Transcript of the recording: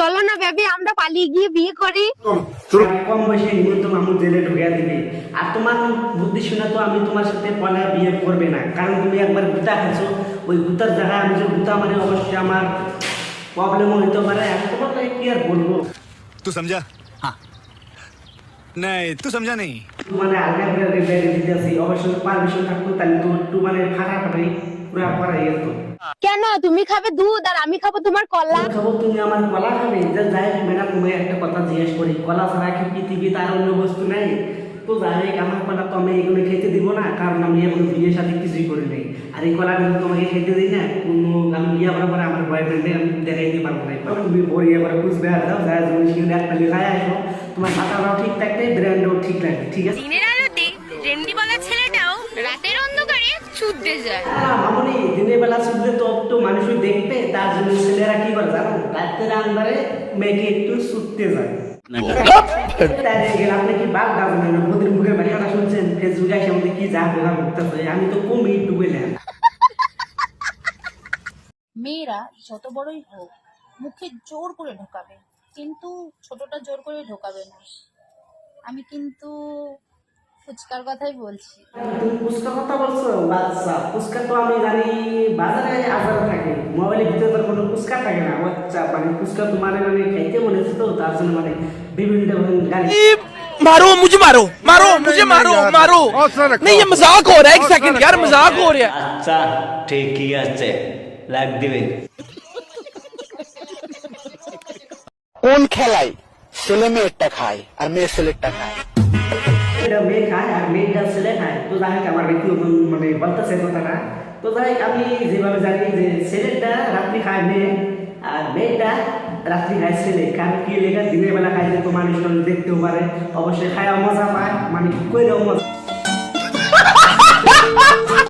চলো না বেবি আমরা পালিয়ে গিয়ে বিয়ে করি। কম বয়সে জেলে আর তোমার বুদ্ধি শুনে তো আমি তোমার সাথে পলা বিয়ে করবে না। কারণ তুমি একবার গুতা খেয়েছো ওই গুতার জায়গায় আমি যে গুতা মানে অবশ্যই আমার প্রবলেম হইতে পারে। তোমার কি আর বলব? তুই সমঝা? হ্যাঁ। नहीं तू समझा नहीं মানে আলগা করে বেড়ে দিতে আসি অবশ্যই পারমিশন থাকতো তাহলে তো একটু মানে ফাটা ফাটাই পুরা করাই যেত কেন তুমি খাবে দুধ আর আমি খাবো তোমার কলা খাবো তুমি আমার কলা খাবে যে যাই হোক ম্যাডাম তুমি একটা কথা জিজ্ঞেস করি কলা ছাড়া কি পৃথিবীতে আর অন্য বস্তু নাই তো যাই হোক আমার কলা তো আমি এগুলো খেতে দিব না কারণ আমি এখন বিয়ের সাথে কিছুই করি নাই আর এই কলা যদি তোমাকে খেতে দিই না কোনো আমি বিয়ে করার পরে আমার বয়ফ্রেন্ডে আমি দেখাই দিতে পারবো না তখন তুমি বড়িয়ে পরে বুঝবে আর যাও যাই তুমি সেখানে একটা লেখায় আসো তোমার মাথাটাও ঠিক থাকবে ব্র্যান্ডও ঠিক লাগবে ঠিক আছে? দিনের আলোতে ট্রেন্ডি বলা ছেলেটাও রাতের অন্ধকারে চুদতে যায়। না, মামুনি দিনের বেলা শুনলে তো একটু মানুষই দেখবে তার জন্য ছেলেরা কি করে জানো? রাতের আন্দারে মেয়েকে একটু শুতে যায়। আপনি কি মোদির মুখে ব্যাখ্যাটা শুনছেন? ফেসবুকে এসে আমাদের কি যা বেলা ভুগতেছে আমি তো কমই ডুবেলাম মেয়েরা যত বড়ই হোক মুখে জোর করে ঢোকাবে। কিন্তু ছোটটা জোর করে ঢোকাবে না আমি কিন্তু ফুচকার কথাই বলছি তুমি পুস্কার কথা বলছো বাচ্চা পুস্কার তো আমি জানি বাজারে আজারে থাকে মোবাইলের ভিতরে তো কোনো পুস্কার থাকে না বাচ্চা মানে পুস্কার তোমার মানে খাইতে মনে হচ্ছে তো তার জন্য মানে বিভিন্ন ধরনের গাড়ি मारो मुझे मारो मारो मुझे मारो मारो नहीं ये मजाक हो रहा है एक सेकंड यार मजाक हो रहा है আচ্ছা ঠিকই আছে লাগ দিবেন কোন খেলায় ছেলে মেয়েরটা খায় আর মেয়ে ছেলেরটা খায়? মেয়ে খায় আর মেয়েটা ছেলে খায়। তো যাই আমার ব্যক্তি মানে বলতেছে কথাটা। তো যাই আমি যেভাবে জানি যে ছেলেটা রাত্রি খায় মেয়ে আর মেয়েটা রাত্রি খায় ছেলে। কারণ কি লেখা দিনের বেলা খাইলে তো মানুষ দেখতেও পারে, অবশ্যই খায় মজা পায় মানে কইলেও মজা